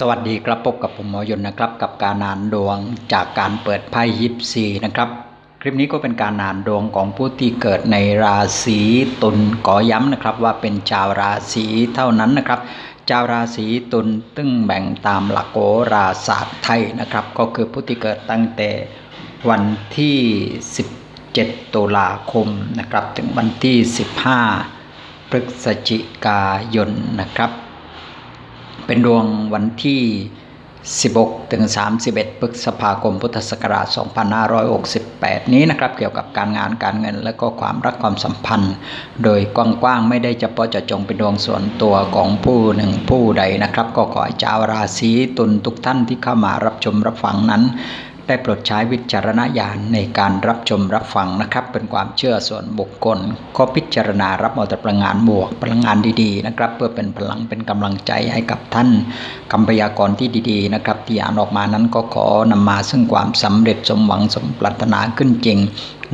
สวัสดีครับพบกับผมหมอยนนะครับ กับการอ่านดวงจากการเปิดไพ่ยิปซีนะครับ คลิปนี้ก็เป็นการอ่านดวงของผู้ที่เกิดในราศีตุลขอย้ำนะครับว่าเป็นชาวราศีเท่านั้นนะครับชาวราศีตุลตึงแบ่งตามหลักโหราศาสตร์ไทยนะครับ ก็คือผู้ที่เกิดตั้งแต่วันที่ 17 ตุลาคมนะครับ ถึงวันที่ 15 พฤศจิกายนนะครับ เป็นดวงวันที่ 16 ถึง 31 พฤษภาคม พุทธศักราช 2568 นี้นะครับ เกี่ยวกับการงานการเงิน และก็ความรักความสัมพันธ์ โดยกว้างๆ ไม่ได้เฉพาะเจาะจงเป็นดวงส่วนตัวของผู้หนึ่งผู้ใดนะครับ ก็ขอให้ชาวราศีตุลทุกท่านที่เข้ามารับชมรับฟังนั้น ได้โปรดใช้วิจารณญาณในการรับชมรับฟังนะครับ เป็นความเชื่อส่วนบุคคล ก็พิจารณารับเอาแต่พลังงานบวกพลังงานดีๆนะครับ เพื่อเป็นพลังเป็นกำลังใจให้กับท่านคำพยากรที่ดีๆนะครับ ที่อ่านออกมานั้นก็ขอนำมาซึ่งความสำเร็จสมหวังสมปรารถนาขึ้นจริง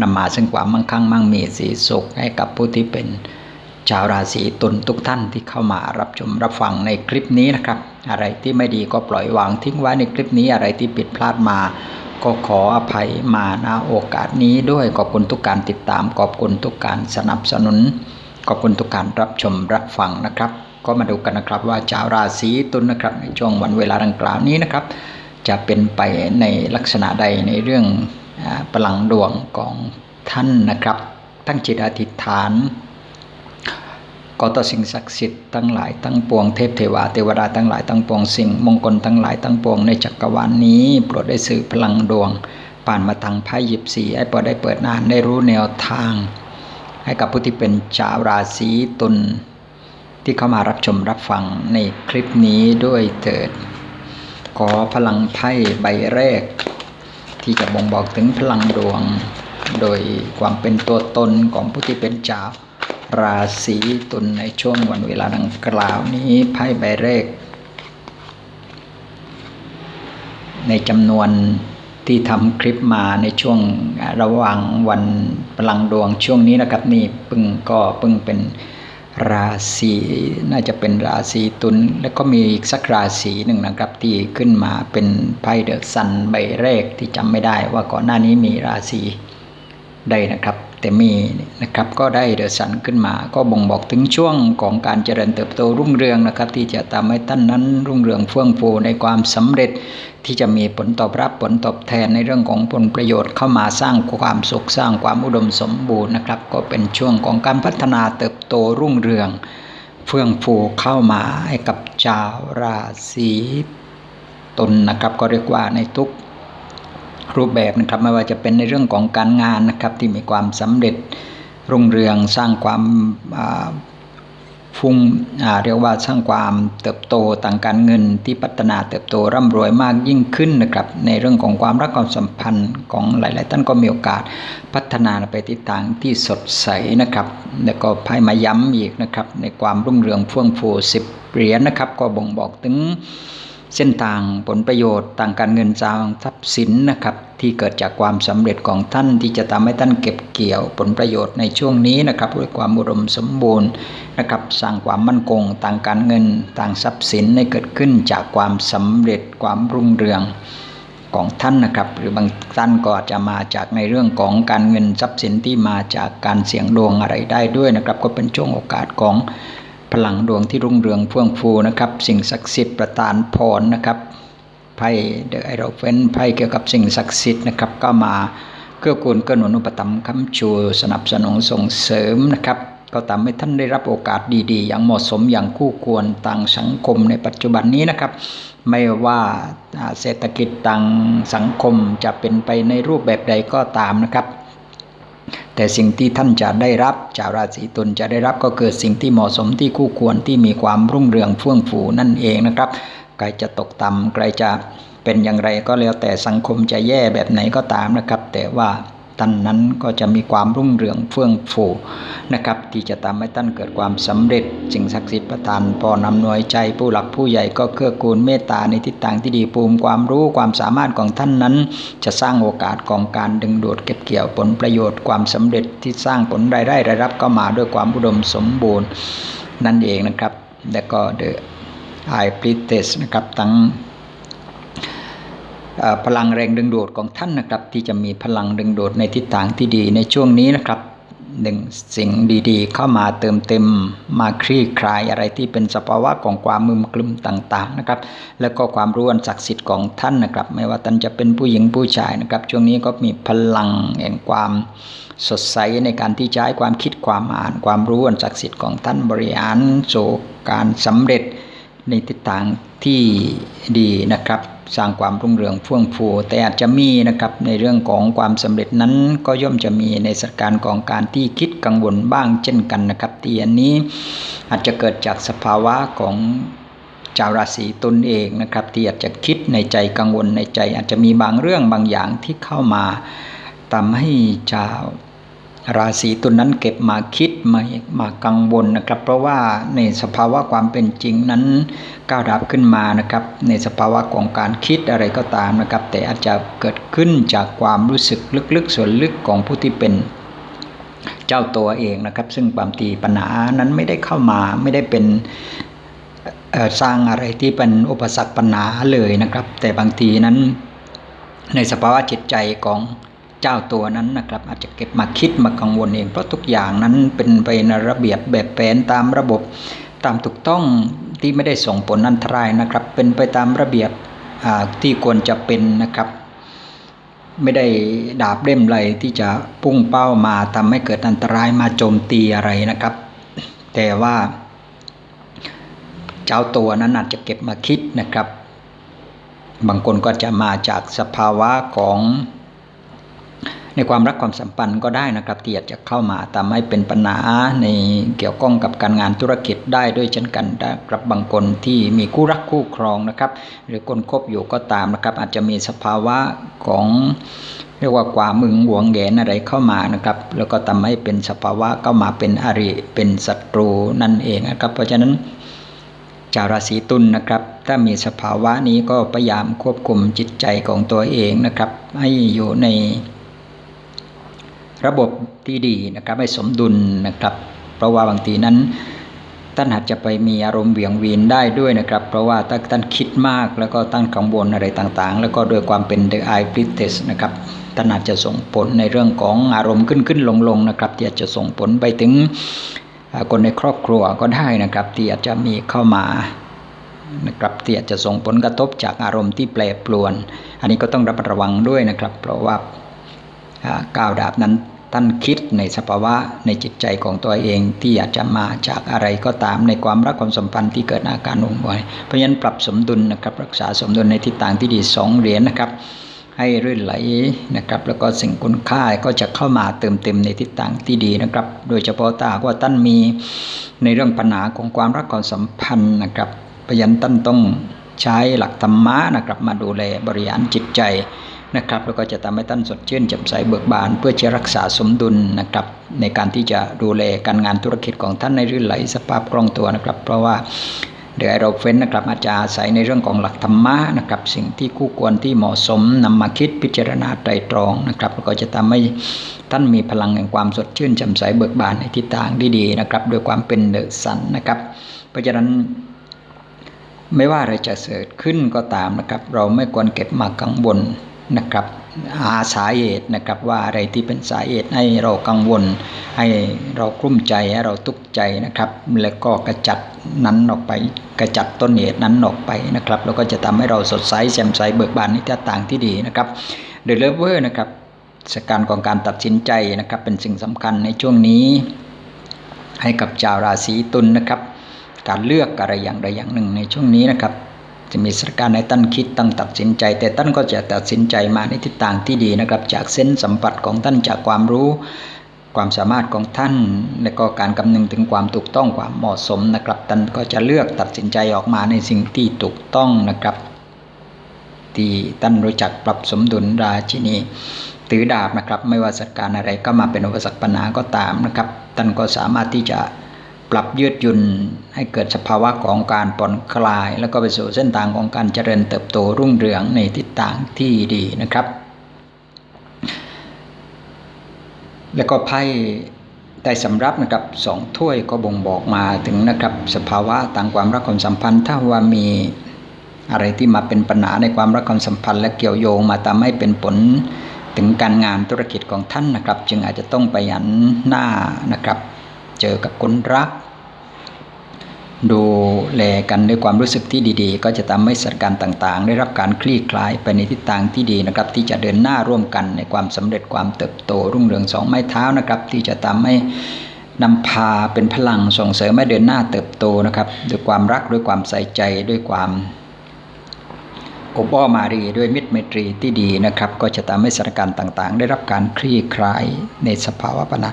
นำมาซึ่งความมั่งคั่งมั่งมีสีสุขให้กับผู้ที่เป็นชาวราศีตุลทุกท่านที่เข้ามารับชมรับฟังในคลิปนี้นะครับ อะไรที่ไม่ดีก็ปล่อยวางทิ้งไว้ในคลิปนี้อะไรที่ผิดพลาดมา ก็ขออภัยมาณโอกาสนี้ด้วยขอบคุณทุกการติดตามขอบคุณทุกการสนับสนุนขอบคุณทุกการรับชมรับฟังนะครับ ก็มาดูกันนะครับว่าชาวราศีตุลนะครับในช่วงวันเวลาดังกล่าวนี้นะครับ จะเป็นไปในลักษณะใดในเรื่องพลังดวงของท่านนะครับ ตั้งจิตอธิษฐาน ก็ต่อสิ่งศักดิ์สิทธิ์ทั้งหลายทั้งปวงเทพเทวาเทวดาทั้งหลายทั้งปวงสิ่งมงคลทั้งหลายทั้งปวงในจักรวาลนี้โปรดได้สื่อพลังดวงผ่านมาทางไพ่ยิบสีให้พอได้เปิดนานได้รู้แนวทาง ให้กับผู้ที่เป็นชาวราศีตุลที่เข้ามารับชมรับฟังในคลิปนี้ด้วยเถิด ขอพลังไพ่ใบแรก ที่จะบ่งบอกถึงพลังดวง โดยความเป็นตัวตนของผู้ที่เป็นชาว ราศีตุลในช่วงวันเวลาดังกล่าวนี้ไพ่ใบแรก ในจำนวนที่ทำคลิปมาในช่วงระหว่างวันพลังดวงช่วงนี้นะครับนี่เพิ่งก็เพิ่งเป็นราศีน่าจะเป็นราศีตุลแล้วก็มีอีกสักราศีหนึ่งนะครับ ที่ขึ้นมาเป็นไพ่เดอะซันใบแรกที่จำไม่ได้ว่าก่อนหน้านี้มีราศีใดนะครับ แต่มีนะครับก็ได้เดอะซันขึ้นมา ก็บ่งบอกถึงช่วงของการเจริญเติบโตรุ่งเรืองนะครับ ที่จะทำให้ท่านนั้นรุ่งเรืองเฟื่องฟูในความสำเร็จ ที่จะมีผลตอบรับผลตอบแทนในเรื่องของผลประโยชน์เข้ามาสร้างความสุขสร้างความอุดมสมบูรณ์นะครับ ก็เป็นช่วงของการพัฒนาเติบโตรุ่งเรือง เฟื่องฟูเข้ามาให้กับชาวราศีตุลนะครับ ก็เรียกว่าในทุก รูปแบบนะครับไม่ว่าจะเป็นในเรื่องของการงานนะครับที่มีความสำเร็จรุ่งเรืองสร้างความฟุ้งเรียกว่าสร้างความเติบโตทางการเงินที่พัฒนาเติบโตร่ำรวยมากยิ่งขึ้นนะครับ ในเรื่องของความรักความสัมพันธ์ของหลาย ๆ ท่านก็มีโอกาสพัฒนาไปทิศทางที่สดใสนะครับ แล้วก็ไพ่มาย้ำอีกนะครับในความรุ่งเรืองเฟื่องฟูสิบเหรียญนะครับ ก็บ่งบอกถึง เส้นทางผลประโยชน์ทางการเงินทางทรัพย์สินนะครับ ที่เกิดจากความสำเร็จของท่านที่จะทำให้ท่านเก็บเกี่ยวผลประโยชน์ในช่วงนี้นะครับด้วยความอุดมสมบูรณ์นะครับสร้างความมั่นคงทางการเงินทางทรัพย์สินให้เกิดขึ้นจากความสำเร็จความรุ่งเรืองของท่านนะครับ หรือบางท่านก็อาจจะมาจากในเรื่องของการเงินทรัพย์สินที่มาจากการเสี่ยงดวงอะไรได้ด้วยนะครับ ก็เป็นช่วงโอกาสของ พลังดวงที่รุ่งเรืองเฟื่องฟูนะครับ สิ่งศักดิ์สิทธิ์ประทานพรนะครับไพ่เดอะไอโรเฟนไพ่เกี่ยวกับสิ่งศักดิ์สิทธิ์นะครับ ก็มาเกื้อกูลเกื้อหนุนอุปถัมภ์ค้ำชู สนับสนุนส่งเสริมนะครับ ก็ทำให้ท่านได้รับโอกาสดีๆ อย่างเหมาะสมอย่างคู่ควรทางสังคมในปัจจุบันนี้นะครับ ไม่ว่าเศรษฐกิจทางสังคมจะเป็นไปในรูปแบบใดก็ตามนะครับ แต่สิ่งที่ท่านจะได้รับชาวราศีตุลจะได้รับก็คือสิ่งที่เหมาะสมที่คู่ควรที่มีความรุ่งเรืองเฟื่องฟูนั่นเองนะครับใครจะตกต่ำใครจะเป็นอย่างไรก็แล้วแต่สังคมจะแย่แบบไหนก็ตามนะครับ แต่ว่า ท่านนั้นก็จะมีความรุ่งเรืองเฟื่องฟูนะครับ ที่จะทำให้ท่านเกิดความสำเร็จสิ่งศักดิ์สิทธิ์ประทานพอนำหน่วยใจผู้หลักผู้ใหญ่ก็เกื้อกูลเมตตาในทิศทางที่ดีภูมิความรู้ความสามารถของท่านนั้น จะสร้างโอกาสของการดึงดูดเก็บเกี่ยวผลประโยชน์ความสำเร็จที่สร้างผลรายได้รายรับก็มาด้วยความอุดมสมบูรณ์นั่นเองนะครับ แล้วก็เดอะไอพลิเตสนะครับทั้ง พลังแรงดึงดูดของท่านนะครับ ที่จะมีพลังดึงดูดในทิศทางที่ดีในช่วงนี้นะครับหนึ่งสิ่งดีๆ เข้ามาเติมเต็มมาคลี่คลายอะไรที่เป็นสภาวะของความมึมกลุ่มต่างๆนะครับ แล้วก็ความรู้อันศักดิ์สิทธิ์ของท่านนะครับ ไม่ว่าท่านจะเป็นผู้หญิงผู้ชายนะครับ ช่วงนี้ก็มีพลังแห่งความสดใสในการที่ใช้ความคิดความอ่าน ความรู้อันศักดิ์สิทธิ์ของท่านบริหารสู่การสำเร็จในทิศทางที่ดีนะครับ สร้างความรุ่งเรืองเฟื่องฟู แต่อาจจะมีนะครับในเรื่องของความสำเร็จนั้นก็ย่อมจะมีในสถานการณ์ของการที่คิดกังวลบ้างเช่นกันนะครับที่อันนี้อาจจะเกิดจากสภาวะของชาวราศีตุลเองนะครับที่อาจจะคิดในใจกังวลในใจ อาจจะมีบางเรื่องบางอย่างที่เข้ามาทำให้ชาว ราศีตุลนนั้นเก็บมาคิดมามากังวลนะครับ เพราะว่าในสภาวะความเป็นจริงนั้นก้าวดับขึ้นมานะครับ ในสภาวะของการคิดอะไรก็ตามนะครับ แต่อาจจะเกิดขึ้นจากความรู้สึกลึกๆ ส่วนลึกของผู้ที่เป็นเจ้าตัวเองนะครับ ซึ่งบางทีปัญหานั้นไม่ได้เข้ามาไม่ได้เป็นสร้างอะไรที่เป็นอุปสรรคปัญหาเลยนะครับ แต่บางทีนั้นในสภาวะจิตใจของ เจ้าตัวนั้นนะครับ อาจจะเก็บมาคิดมากังวลเองเพราะทุกอย่างนั้นเป็นไปในระเบียบแบบแผนตามระบบตามถูกต้องที่ไม่ได้ส่งผลอันตรายนะครับ เป็นไปตามระเบียบที่ควรจะเป็นนะครับ ไม่ได้ดาบเล่มไรที่จะพุ่งเป้ามาทำให้เกิดอันตรายมาโจมตีอะไรนะครับ แต่ว่าเจ้าตัวนั้นอาจจะเก็บมาคิดนะครับ บางคนก็จะมาจากสภาวะของ ในความรักความสัมพันธ์ก็ได้นะครับที่อาจจะเข้ามาทำให้เป็นปัญหาในเกี่ยวข้องกับการงานธุรกิจได้ด้วยเช่นกันกับบางคนที่มีคู่รักคู่ครองนะครับ หรือคนคบอยู่ก็ตามนะครับ อาจจะมีสภาวะของเรียกว่าความมึงหวงแหนอะไรเข้ามานะครับ แล้วก็ทำให้เป็นสภาวะเข้ามาเป็นอริเป็นศัตรูนั่นเองนะครับ เพราะฉะนั้นชาวราศีตุลนนะครับ ถ้ามีสภาวะนี้ก็พยายามควบคุมจิตใจของตัวเองนะครับ ให้อยู่ใน ระบบที่ดีนะครับให้สมดุลนะครับ เพราะว่าบางทีนั้นท่านอาจจะไปมีอารมณ์เบี่ยงวีนได้ด้วยนะครับ เพราะว่าถ้าท่านคิดมากแล้วก็ตั้งกังวลอะไรต่างๆ แล้วก็ด้วยความเป็น the eye b l i t e s นะครับท่านอาจจะส่งผลในเรื่องของอารมณ์ขึ้นขึ้นลงลงนะครับ ที่อาจจะส่งผลไปถึงคนในครอบครัวก็ได้นะครับ ที่อาจจะมีเข้ามานะครับที่อาจจะส่งผลกระทบจากอารมณ์ที่แปรปรวน อันนี้ก็ต้องระมัดระวังด้วยนะครับ เพราะว่าก้าวดาบนั้น ท่านคิดในสภาวะในจิตใจของตัวเองที่อาจจะมาจากอะไรก็ตามในความรักความสัมพันธ์ที่เกิดอาการอุ่นบ่อยเพราะฉะนั้นปรับสมดุลนะครับรักษาสมดุลในทิศทางที่ดีสองเหรียญนะครับ ให้รื่นไหลนะครับ แล้วก็สิ่งคุณค่าก็จะเข้ามาเติมเต็มในทิศทางที่ดีนะครับ โดยเฉพาะตาว่าท่านมีในเรื่องปัญหาของความรักความสัมพันธ์นะครับพยันท่านต้องใช้หลักธรรมะนะครับมาดูแลบริหารจิตใจ นะครับแล้วก็จะทำให้ท่านสดชื่นแจ่มใสเบิกบาน เพื่อจะรักษาสมดุลนะครับในการที่จะดูแลการงานธุรกิจของท่านในรื่นไหลสภาพคล่องตัวนะครับ เพราะว่าเดี๋ยวเราเฟ้นนะครับอาจจะอาศัยในเรื่องของหลักธรรมะนะครับ สิ่งที่คู่ควรที่เหมาะสมนำมาคิดพิจารณาไตรตรองนะครับแล้วก็จะทำให้ท่านมีพลังแห่งความสดชื่นแจ่มใสเบิกบานในทิศทางที่ดีนะครับโดยความเป็นเดสันนะครับ เพราะฉะนั้นไม่ว่าอะไรจะเกิดขึ้นก็ตามนะครับ เราไม่ควรเก็บมากังวล นะครับหาสาเหตุนะครับว่าอะไรที่เป็นสาเหตุให้เรากังวล ให้เรากลุ้มใจให้เราทุกข์ใจนะครับ แล้วก็กระจัดนั้นออกไปกระจัดต้นเหตุนั้นออกไปนะครับแล้วก็จะทำให้เราสดใสแจ่มใสเบิกบานในทิศทางที่ดีนะครับเดลเวอร์นะครับสการของการตัดสินใจนะครับ เป็นสิ่งสำคัญในช่วงนี้ ให้กับชาวราศีตุลนนะครับ การเลือกอะไรอย่างใดอย่างหนึ่งในช่วงนี้นะครับ จะมีสถานการณ์ให้ท่านคิดตั้งตัดสินใจ แต่ท่านก็จะตัดสินใจมาในทิศทางที่ดีนะครับ จากเส้นสัมผัสของท่านจากความรู้ ความสามารถของท่าน และก็การคำนึงถึงความถูกต้องความเหมาะสมนะครับท่านก็จะเลือกตัดสินใจออกมาในสิ่งที่ถูกต้องนะครับที่ท่านรู้จักปรับสมดุลราชินีถือดาบนะครับ ไม่ว่าสถานการณ์อะไรก็มาเป็นอุปสรรคปัญหาก็ตามนะครับท่านก็สามารถที่จะ ปรับยืดหยุ่นให้เกิดสภาวะของการผ่อนคลาย แล้วก็ไปสู่เส้นทางของการเจริญเติบโตรุ่งเรืองในทิศทางที่ดีนะครับ แล้วก็ไพ่ได้สำรับนะครับสองถ้วยก็บ่งบอกมาถึงนะครับสภาวะต่างความรักความสัมพันธ์ถ้าว่ามีอะไรที่มาเป็นปัญหาในความรักความสัมพันธ์ และเกี่ยวโยงมาทำให้เป็นผลถึงการงานธุรกิจของท่านนะครับ จึงอาจจะต้องไปหันหน้านะครับ เจอกับคนรัก ดูแลกันด้วยความรู้สึกที่ดีๆ ก็จะทำให้สถานการณ์ต่างๆ ได้รับการคลี่คลายไปในทิศทางที่ดีนะครับ ที่จะเดินหน้าร่วมกันในความสำเร็จความเติบโต รุ่งเรืองสองไม้เท้านะครับ ที่จะทำให้นำพาเป็นพลังส่งเสริมให้เดินหน้าเติบโตนะครับด้วยความรักด้วยความใส่ใจด้วยความอบอ้อมารีด้วยมิตรไมตรีที่ดีนะครับ ก็จะทำให้สถานการณ์ต่างๆ ได้รับการคลี่คลายในสภาวะปัญหา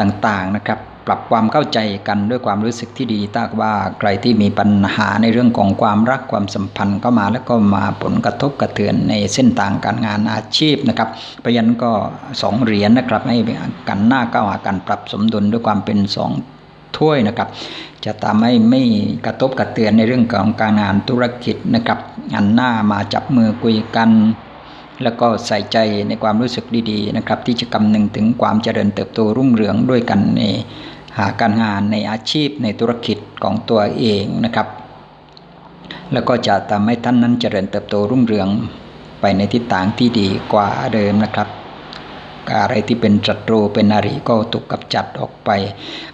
ต่างๆนะครับ ปรับความเข้าใจกันด้วยความรู้สึกที่ดีถ้าว่าใครที่มีปัญหาในเรื่องของความรักความสัมพันธ์ก็มาแล้วก็มาผลกระทบกระเทือนในเส้นทางการงานอาชีพนะครับเพราะฉะนั้นก็สองเหรียญนะครับให้กันหน้าก้าวหากันปรับสมดุลด้วยความเป็นสองถ้วยนะครับจะทำให้ไม่กระทบกระเทือนในเรื่องของการงานธุรกิจนะครับอันหน้ามาจับมือคุยกัน แล้วก็ใส่ใจในความรู้สึกดีๆนะครับที่จะกำนึงถึงความเจริญเติบโตรุ่งเรืองด้วยกันใน หาการงานในอาชีพในธุรกิจของตัวเองนะครับ แล้วก็จะทำให้ท่านนั้นเจริญเติบโตรุ่งเรืองไปในทิศทางที่ดีกว่าเดิมนะครับอะไรที่เป็นศัตรูเป็นอริก็ถูกกำจัดออกไป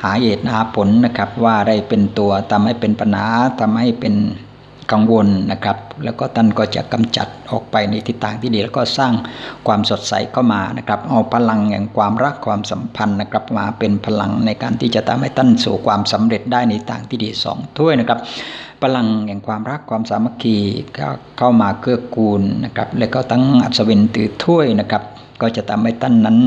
หาเหตุหาผลนะครับ ว่าได้เป็นตัวทำให้เป็นปัญหาทำให้เป็น กังวลนะครับ แล้วก็ท่านก็จะกำจัดออกไปในทิศทางที่ดี แล้วก็สร้างความสดใสเข้ามานะครับเอาพลังแห่งความรักความสัมพันธ์นะครับมาเป็นพลังในการที่จะทำให้ท่านสู่ความสำเร็จได้ในทางที่ดีสองถ้วยนะครับพลังแห่งความรักความสามัคคีก็เข้ามาเกื้อกูลนะครับแล้วก็ทั้งอัศวินถือถ้วยนะครับ ก็จะทำให้ท่านนั้น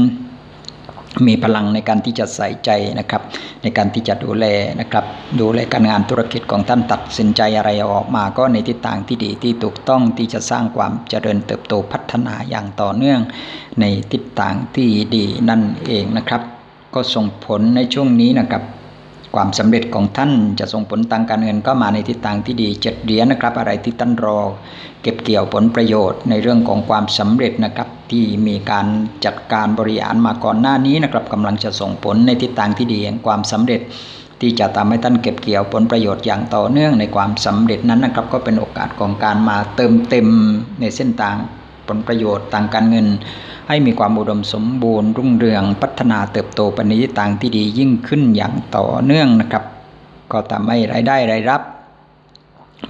มีพลังในการที่จะใส่ใจนะครับ ในการที่จะดูแลนะครับ ดูแลการงานธุรกิจของท่านตัดสินใจอะไรออกมาก็ในทิศทางที่ดีที่ถูกต้องที่จะสร้างความเจริญเติบโตพัฒนาอย่างต่อเนื่อง ในทิศทางที่ดีนั่นเองนะครับ ก็ส่งผลในช่วงนี้นะครับ ความสำเร็จของท่านจะส่งผลทางการเงินก็มาในทิศทางที่ดีเจ็ดเหรียญนะครับ อะไรที่ท่านรอ เก็บเกี่ยวผลประโยชน์ในเรื่องของความสำเร็จนะครับ ที่มีการจัดการบริหารมาก่อนหน้านี้นะครับกำลังจะส่งผลในทิศทางที่ดีแห่งความสำเร็จที่จะทำให้ท่านเก็บเกี่ยวผลประโยชน์อย่างต่อเนื่องในความสำเร็จนั้นนะครับ ก็เป็นโอกาสของการมาเติมเต็มในเส้นทางผลประโยชน์ทางการเงิน ให้มีความอุดมสมบูรณ์ รุ่งเรืองพัฒนาเติบโตไปในทิศทางที่ดียิ่งขึ้นอย่างต่อเนื่องนะครับ ก็ทำให้รายได้รายรับ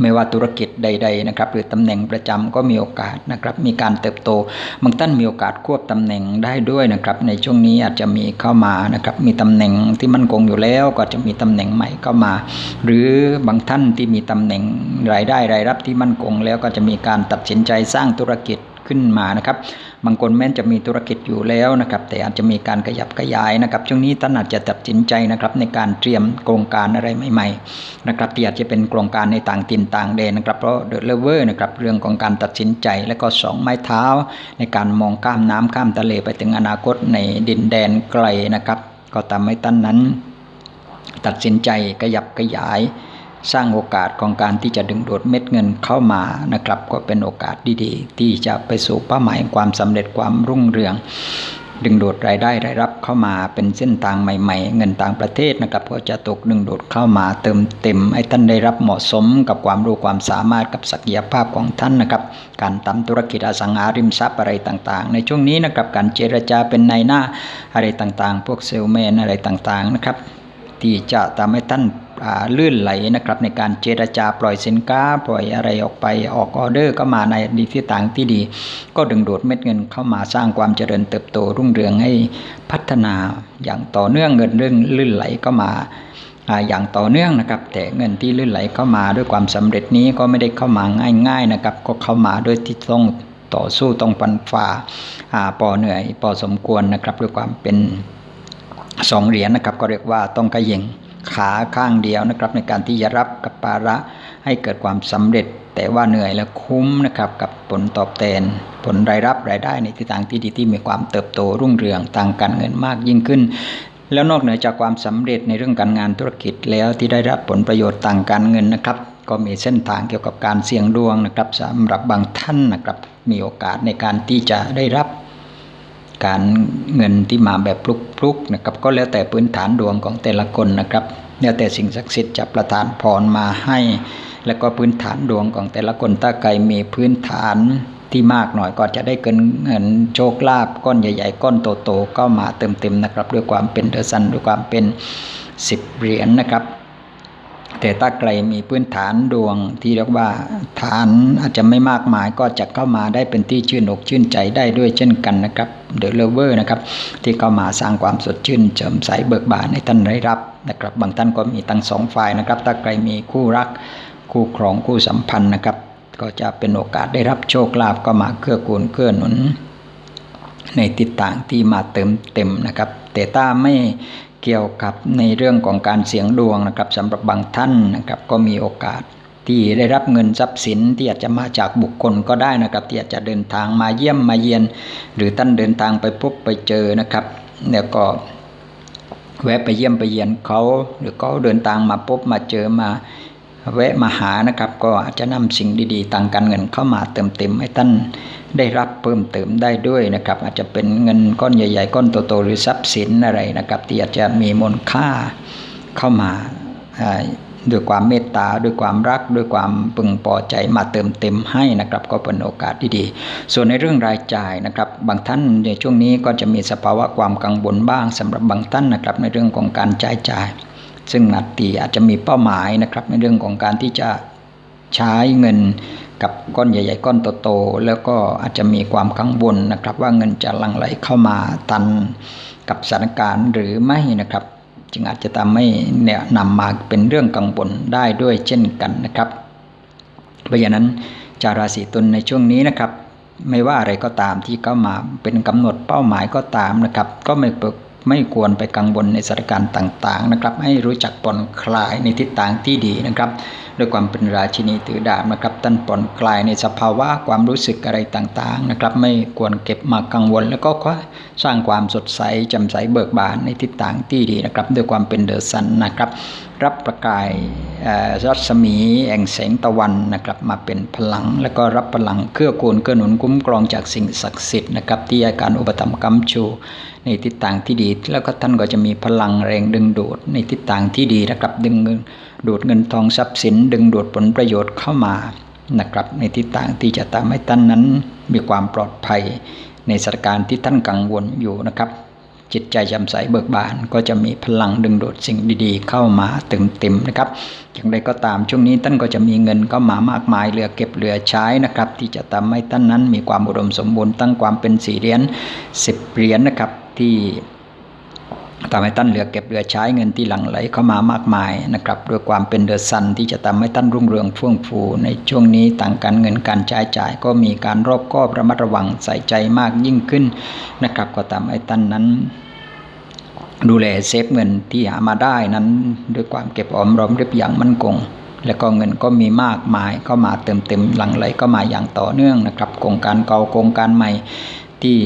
ไม่ว่าธุรกิจใด ๆ นะครับ หรือตำแหน่งประจำก็มีโอกาสนะครับ มีการเติบโตบางท่านมีโอกาสควบตำแหน่งได้ด้วยนะครับ ในช่วงนี้อาจจะมีเข้ามานะครับ มีตำแหน่งที่มั่นคงอยู่แล้ว ก็จะมีตำแหน่งใหม่เข้ามา หรือบางท่านที่มีตำแหน่งรายได้รายรับที่มั่นคงแล้วก็จะมีการตัดสินใจสร้างธุรกิจ ขึ้นมานะครับ บางคนแม้จะมีธุรกิจอยู่แล้วนะครับ แต่อาจจะมีการขยับขยายนะครับ ช่วงนี้ท่านอาจจะตัดสินใจนะครับในการเตรียมโครงการอะไรใหม่ๆนะครับที่อาจจะเป็นโครงการในต่างถิ่นต่างแดนนะครับ เพราะเดอะเลเวอร์นะครับเรื่องของการตัดสินใจและก็สองไม้เท้า ในการมองข้ามน้ำข้ามทะเลไปถึงอนาคตในดินแดนไกลนะครับ ก็ทำให้ท่านนั้น ตัดสินใจขยับขยาย สร้างโอกาสของการที่จะดึงดูดเม็ดเงินเข้ามานะครับ ก็เป็นโอกาสดีๆ ที่จะไปสู่เป้าหมายความสำเร็จความรุ่งเรือง ดึงดูดรายได้รายรับเข้ามาเป็นเส้นทางใหม่ๆ เงินต่างประเทศนะครับ ก็จะตกดึงดูดเข้ามาเติมเต็มให้ท่านได้รับเหมาะสมกับความรู้ความสามารถกับศักยภาพของท่านนะครับ การทำธุรกิจอสังหาริมทรัพย์อะไรต่างๆ ในช่วงนี้นะครับการเจรจาเป็นในหน้าอะไรต่างๆ พวกเซลแมนอะไรต่างๆนะครับที่จะทำให้ท่าน ลื่นไหลนะครับในการเจรจาปล่อยสินค้าปล่อยอะไรออกไปออกออเดอร์ก็มาในดีที่ต่างที่ดี ก็ดึงดูดเม็ดเงินเข้ามาสร้างความเจริญเติบโตรุ่งเรืองให้พัฒนาอย่างต่อเนื่องเงินเรื่องลื่นไหลก็มาอย่างต่อเนื่องนะครับ แต่เงินที่ลื่นไหลเข้ามาด้วยความสำเร็จนี้ก็ไม่ได้เข้ามาง่ายๆนะครับ ก็เข้ามาด้วยที่ต้องต่อสู้ต้องปันฝ่าปอเหนื่อยปอสมควรนะครับด้วยความเป็นสองเหรียญนะครับ ก็เรียกว่าต้องกระยิง ขาข้างเดียวนะครับ ในการที่จะรับกับภาระให้เกิดความสำเร็จ แต่ว่าเหนื่อยและคุ้มนะครับกับผลตอบแทน ผลรายรับรายได้ในทิศทางที่ดีที่มีความเติบโตรุ่งเรืองทางการเงินมากยิ่งขึ้นแล้วนอกเหนือจากความสำเร็จในเรื่องการงานธุรกิจแล้วที่ได้รับผลประโยชน์ทางการเงินนะครับ ก็มีเส้นทางเกี่ยวกับการเสี่ยงดวงนะครับสำหรับบางท่านนะครับมีโอกาสในการที่จะได้รับ การเงินที่มาแบบพลุกๆนะครับก็แล้วแต่พื้นฐานดวงของแต่ละคนนะครับแล้วแต่สิ่งศักดิ์สิทธิ์จะประทานพรมาให้ แล้วก็พื้นฐานดวงของแต่ละคนถ้าใครมีพื้นฐานที่มากหน่อยก็จะได้เกินเงินโชคลาภก้อนใหญ่ ๆ ก้อนโตๆก็มาเติมๆนะครับ ด้วยความเป็นเดอซันด้วยความเป็นสิบเหรียญนนะครับ แต่ถ้าใครมีพื้นฐานดวงที่เรียกว่า ฐานอาจจะไม่มากมายก็จะเข้ามาได้เป็นที่ชื่นอกชื่นใจได้ด้วยเช่นกันนะครับเดอะเลเวอร์นะครับที่เข้ามาสร้างความสดชื่นเจิมใสเบิกบานให้ท่านได้รับนะครับบางท่านก็มีตั้งสองฝ่ายนะครับ ถ้าใครมีคู่รักคู่ครองคู่สัมพันธ์นะครับ ก็จะเป็นโอกาสได้รับโชคลาภก็มาเกื้อกูลเกื้อหนุน ในทิศต่างที่มาเติมเต็มนะครับ แต่ถ้าไม่ เกี่ยวกับในเรื่องของการเสียงดวงนะครับสำหรับบางท่านนะครับก็มีโอกาสที่ได้รับเงินทรัพย์สินที่อาจจะมาจากบุคคลก็ได้นะครับที่อาจจะเดินทางมาเยี่ยมมาเยียน หรือท่านเดินทางไปพบไปเจอนะครับแล้วก็แวะไปเยี่ยมไปเยียนเขาหรือเขาเดินทางมาพบมาเจอมา แวะมาหานะครับ ก็อาจจะนำสิ่งดีๆต่างการเงินเข้ามาเติมเต็มให้ท่านได้รับเพิ่มเติมได้ด้วยนะครับ อาจจะเป็นเงินก้อนใหญ่ ๆ ก้อนโตๆหรือทรัพย์สินอะไรนะครับ ที่อาจจะมีมูลค่าเข้ามาด้วยความเมตตาด้วยความรักด้วยความพึงพอใจมาเติมเต็มให้นะครับ ก็เป็นโอกาสที่ดี ส่วนในเรื่องรายจ่ายนะครับ บางท่านในช่วงนี้ก็จะมีสภาวะความกังวลบ้างสำหรับบางท่านนะครับ ในเรื่องของการจ่ายจ่าย ซึ่งนัดตีอาจจะมีเป้าหมายนะครับ ในเรื่องของการที่จะใช้เงินกับก้อนใหญ่ ๆ ก้อนโตๆแล้วก็อาจจะมีความกังวลนะครับ ว่าเงินจะลังไหลเข้ามาตันกับสถานการณ์หรือไม่นะครับ จึงอาจจะทำให้เนี่ยนำมาเป็นเรื่องกังวลได้ด้วยเช่นกันนะครับ เพราะฉะนั้นจาราศีตุลในช่วงนี้นะครับ ไม่ว่าอะไรก็ตามที่เข้ามาเป็นกำหนดเป้าหมายก็ตามนะครับ ก็ไม่ ไม่ควรไปกังวลในสถานการณ์ต่างๆนะครับ ให้รู้จักผ่อนคลายในทิศทางที่ดีนะครับด้วยความเป็นราชินีถือดาบนะครับท่านผ่อนคลายในสภาวะความรู้สึกอะไรต่างๆนะครับไม่ควรเก็บมากังวล แล้วก็สร้างความสดใสจำใสเบิกบานในทิศทางที่ดีนะครับ ด้วยความเป็นเดอะซันนะครับ รับประกายรัศมีแห่งแสงตะวันนะครับมาเป็นพลัง แล้วก็รับพลังเครื่อกูลเกื้อหนุนคุ้มครองจากสิ่งศักดิ์สิทธิ์นะครับที่อาการอุปถัมภ์กำชูในทิศทางที่ดี แล้วก็ท่านก็จะมีพลังแรงดึงดูดในทิศทางที่ดีนะครับดึงดูดเงินทองทรัพย์สิน ดึงดูดผลประโยชน์เข้ามานะครับในทิศทางที่จะทำให้ท่านนั้นมีความปลอดภัยในสถานการณ์ที่ท่านกังวลอยู่นะครับ จิตใจจำใสเบิกบาน ก็จะมีพลังดึงดูดสิ่งดีๆ เข้ามาเต็มๆนะครับอย่างไรก็ตามช่วงนี้ท่านก็จะมีเงินเข้ามามากมายเหลือเก็บเหลือใช้นะครับ ที่จะทำให้ท่านนั้นมีความอุดมสมบูรณ์ตั้งความเป็นสี่เหรียญสิบเหรียญนะครับที่ ทำให้ท่านเหลือเก็บเหลือใช้เงินที่หลั่งไหลเข้ามามากมายนะครับด้วยความเป็นเดอะซันที่จะทำให้ท่านรุ่งเรืองเฟื่องฟู ในช่วงนี้ต่างการเงินการใช้จ่ายก็มีการรอบคอบระมัดระวังใส่ใจมากยิ่งขึ้นนะครับ ก็ทำให้ท่านนั้น ดูแลเซฟเงินที่หามาได้นั้น ด้วยความเก็บออมรอมริบอย่างมั่นคงและก็เงินก็มีมากมายก็มาเติมเต็มหลั่งไหลก็มาอย่างต่อเนื่องนะครับโครงการเก่าโครงการใหม่ที่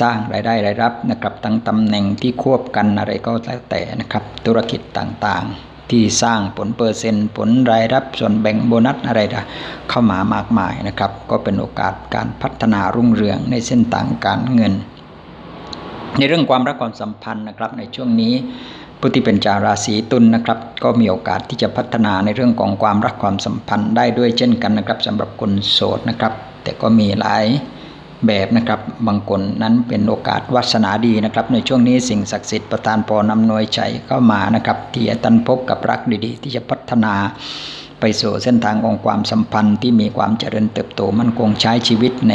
สร้างรายได้รายรับนะครับตั้งตำแหน่งที่ควบกันอะไรก็แล้วแต่นะครับ ธุรกิจต่างๆ ที่สร้างผลเปอร์เซ็นต์ ผลรายรับส่วนแบ่งโบนัสอะไรเข้ามามากมายนะครับ ก็เป็นโอกาสการพัฒนารุ่งเรืองในเส้นทางการเงิน ในเรื่องความรักความสัมพันธ์นะครับในช่วงนี้ผู้ที่เป็นจาราศีตุลนนะครับ ก็มีโอกาสที่จะพัฒนาในเรื่องของความรักความสัมพันธ์ได้ด้วยเช่นกันนะครับสำหรับคนโสดนะครับ แต่ก็มีหลาย แบบนะครับบางคนนั้นเป็นโอกาสวัสนาดีนะครับ ในช่วงนี้สิ่งศักดิ์สิทธิ์ประทานพรนำนวยชัยเข้ามานะครับที่จะตันพบกับรักดีๆ ที่จะพัฒนาไปสู่เส้นทางของความสัมพันธ์ที่มีความเจริญเติบโตมั่นคงใช้ชีวิตใน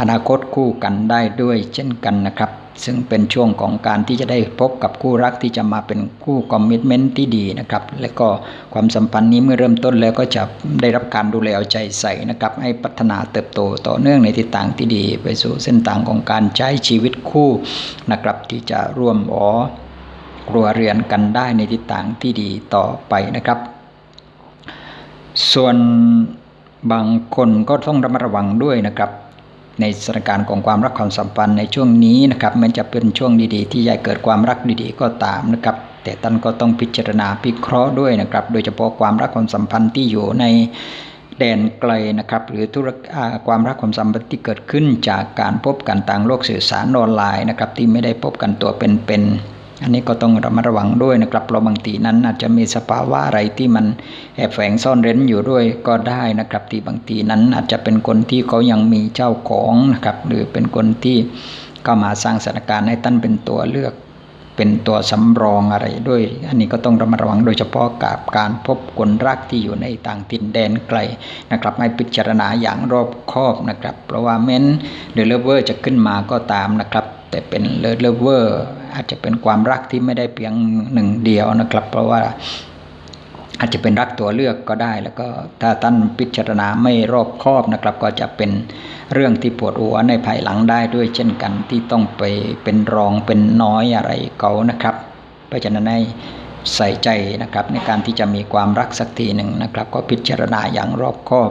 อนาคตคู่กันได้ด้วยเช่นกันนะครับ ซึ่งเป็นช่วงของการที่จะได้พบกับคู่รักที่จะมาเป็นคู่คอมมิชเมนต์ที่ดีนะครับ และก็ความสัมพันธ์นี้เมื่อเริ่มต้นแล้วก็จะได้รับการดูแลเอาใจใส่นะครับ ให้พัฒนาเติบโตต่อเนื่องในทิศทางที่ดี ไปสู่เส้นทางของการใช้ชีวิตคู่นะครับ ที่จะร่วมอ๋อครัวเรือนกันได้ในทิศทางที่ดีต่อไปนะครับ ส่วนบางคนก็ต้องระมัดระวังด้วยนะครับ ในสถานการณ์ของความรักความสัมพันธ์ในช่วงนี้นะครับมันจะเป็นช่วงดีๆ ที่จะเกิดความรักดีๆ ก็ตามนะครับ แต่ท่านก็ต้องพิจารณาพิเคราะห์ด้วยนะครับ โดยเฉพาะความรักความสัมพันธ์ที่อยู่ในแดนไกลนะครับหรือธุรความรักความสัมพันธ์ที่เกิดขึ้นจากการพบกันต่างโลกสื่อสารออนไลน์นะครับที่ไม่ได้พบกันตัวเป็นๆ อันนี้ก็ต้องระมัดระวังด้วยนะครับเพราะบางทีนั้นอาจจะมีสภาวะอะไรที่มันแอบแฝงซ่อนเร้นอยู่ด้วยก็ได้นะครับที่บางทีนั้นอาจจะเป็นคนที่เขายังมีเจ้าของนะครับหรือเป็นคนที่ก็มาสร้างสถานการณ์ให้ท่านเป็นตัวเลือกเป็นตัวสำรองอะไรด้วย อันนี้ก็ต้องระมัดระวังโดยเฉพาะกับการพบคนรักที่อยู่ในต่างถิ่นแดนไกลนะครับให้พิจารณาอย่างรอบคอบนะครับ เพราะว่าแม้นเดลเวอร์จะขึ้นมาก็ตามนะครับ แต่เป็นเลเลเวอร์ อาจจะเป็นความรักที่ไม่ได้เพียงหนึ่งเดียวนะครับ เพราะว่าอาจจะเป็นรักตัวเลือกก็ได้ แล้วก็ถ้าท่านพิจารณาไม่รอบคอบนะครับ ก็จะเป็นเรื่องที่ปวดหัวในภายหลังได้ด้วยเช่นกันที่ต้องไปเป็นรองเป็นน้อยอะไรเขานะครับ เพราะฉะนั้นให้ใส่ใจนะครับในการที่จะมีความรักสักทีหนึ่งนะครับ ก็พิจารณาอย่างรอบคอบ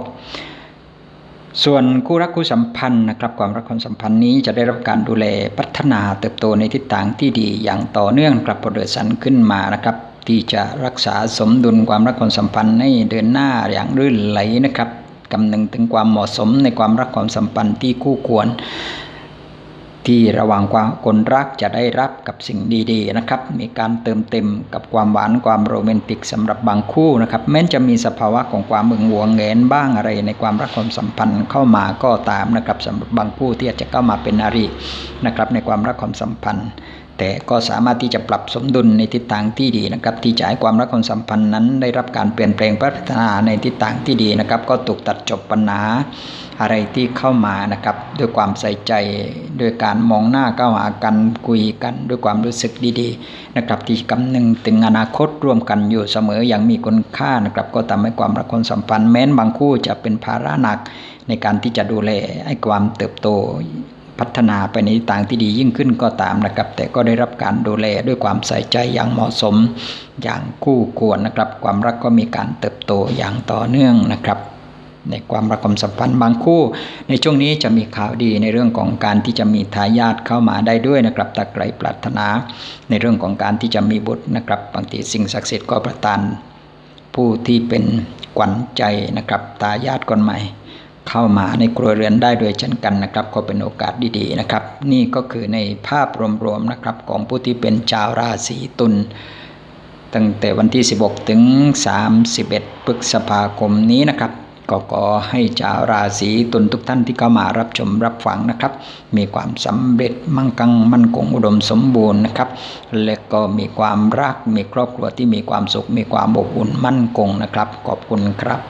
ส่วนคู่รักคู่สัมพันธ์นะครับความรักความสัมพันธ์นี้จะได้รับการดูแลพัฒนาเติบโตในทิศทางที่ดีอย่างต่อเนื่องกลับประเดิดสันขึ้นมานะครับ ที่จะรักษาสมดุลความรักความสัมพันธ์ให้เดินหน้าอย่างรื่นไหลนะครับคำนึงถึงความเหมาะสมในความรักความสัมพันธ์ที่คู่ควร ที่ระหว่างความคนรักจะได้รับกับสิ่งดีๆนะครับ มีการเติมเต็มกับความหวานความโรแมนติกสำหรับบางคู่นะครับแม้จะมีสภาวะของความมึงหวงเงินบ้างอะไรในความรักความสัมพันธ์เข้ามาก็ตามนะครับสำหรับบางคู่ที่อาจจะเข้ามาเป็นอารินะครับในความรักความสัมพันธ์ แต่ก็สามารถที่จะปรับสมดุลในทิศทางที่ดีนะครับ ที่จะให้ความรักความสัมพันธ์นั้น ได้รับการเปลี่ยนแปลงพัฒนาในทิศทางที่ดีนะครับ ก็ถูกตัดจบปัญหาอะไรที่เข้ามานะครับ ด้วยความใส่ใจด้วยการมองหน้าเข้าวหากันคุยกัน ด้วยความรู้สึกดีๆนะครับ ที่กำนึงถึงอนาคตร่วมกันอยู่เสมออย่างมีคุณค่านะครับ ก็ทำให้ความรักความสัมพันธ์แม้นบางคู่จะเป็นภาระหนักในการที่จะดูแลให้ความเติบโต พัฒนาไปในทิศทางที่ดียิ่งขึ้นก็ตามนะครับ แต่ก็ได้รับการดูแลด้วยความใส่ใจอย่างเหมาะสม อย่างคู่ควรนะครับ ความรักก็มีการเติบโตอย่างต่อเนื่องนะครับในความรักความสัมพันธ์บางคู่ ในช่วงนี้จะมีข่าวดีในเรื่องของการที่จะมีทายาทเข้ามาได้ด้วยนะครับตะไกรปรารถนา ในเรื่องของการที่จะมีบุตรนะครับ บางทีสิ่งศักดิ์สิทธิ์ก็ประทาน ผู้ที่เป็นขวัญใจนะครับทายาทคนใหม่ เข้ามาในครัวเรือนได้ด้วยเช่นกันนะครับ ก็เป็นโอกาสดีๆนะครับ นี่ก็คือในภาพรวมๆนะครับของผู้ที่เป็นชาวราศีตุลตั้งแต่วันที่ 16 ถึง 31 พฤษภาคมนี้นะครับก็ขอให้ชาวราศีตุลทุกท่านที่เข้ามารับชมรับฟังนะครับ มีความสำเร็จมั่งคั่งมั่นคงอุดมสมบูรณ์นะครับ และก็มีความรักมีครอบครัวที่มีความสุขมีความอบอุ่นมั่นคงนะครับ ขอบคุณครับ